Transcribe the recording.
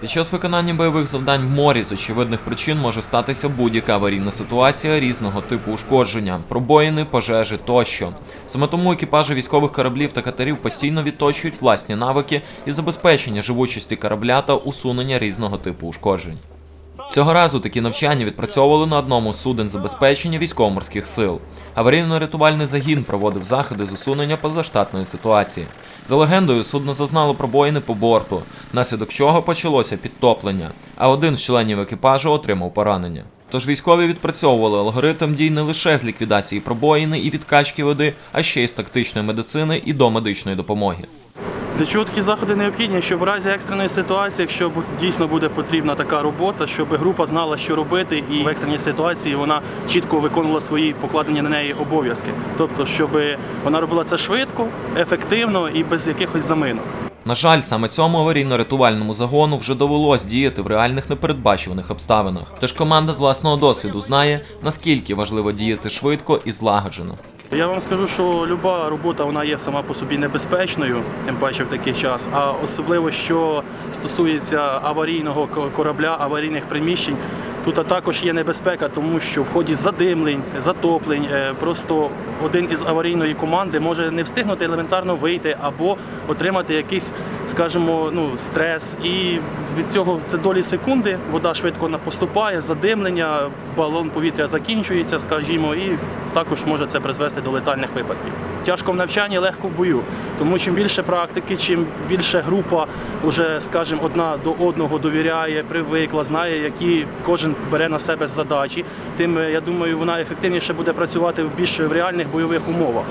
Під час виконання бойових завдань в морі з очевидних причин може статися будь-яка аварійна ситуація різного типу ушкодження, пробоїни, пожежі тощо. Саме тому екіпажі військових кораблів та катерів постійно відточують власні навики і забезпечення живучості корабля та усунення різного типу ушкоджень. Цього разу такі навчання відпрацьовували на одному з суден забезпечення військово-морських сил. Аварійно-рятувальний загін проводив заходи з усунення позаштатної ситуації. За легендою, судно зазнало пробоїни по борту, внаслідок чого почалося підтоплення, а один з членів екіпажу отримав поранення. Тож військові відпрацьовували алгоритм дій не лише з ліквідації пробоїни і відкачки води, а ще й з тактичної медицини і домедичної допомоги. Для чого такі заходи необхідні? Щоб в разі екстреної ситуації, якщо дійсно буде потрібна така робота, щоб група знала, що робити, і в екстреній ситуації вона чітко виконувала свої покладені на неї обов'язки. Тобто, щоб вона робила це швидко, ефективно і без якихось заминок. На жаль, саме цьому аварійно-рятувальному загону вже довелось діяти в реальних непередбачуваних обставинах. Тож команда з власного досвіду знає, наскільки важливо діяти швидко і злагоджено. Я вам скажу, що люба робота вона є сама по собі небезпечною, тим паче в такий час. А особливо, що стосується аварійного корабля, аварійних приміщень, тут також є небезпека, тому що в ході задимлень, затоплень, е, просто один із аварійної команди може не встигнути елементарно вийти або отримати якийсь, скажімо, ну, стрес. І від цього це долі секунди, вода швидко поступає, задимлення, балон повітря закінчується, скажімо, і також може це призвести до летальних випадків. Тяжко в навчанні, легко в бою. Тому чим більше практики, чим більше група вже, скажімо, одна до одного довіряє, привикла, знає, які кожен бере на себе задачі, тим е, я думаю, вона ефективніше буде працювати в більш в реальних бойових умовах.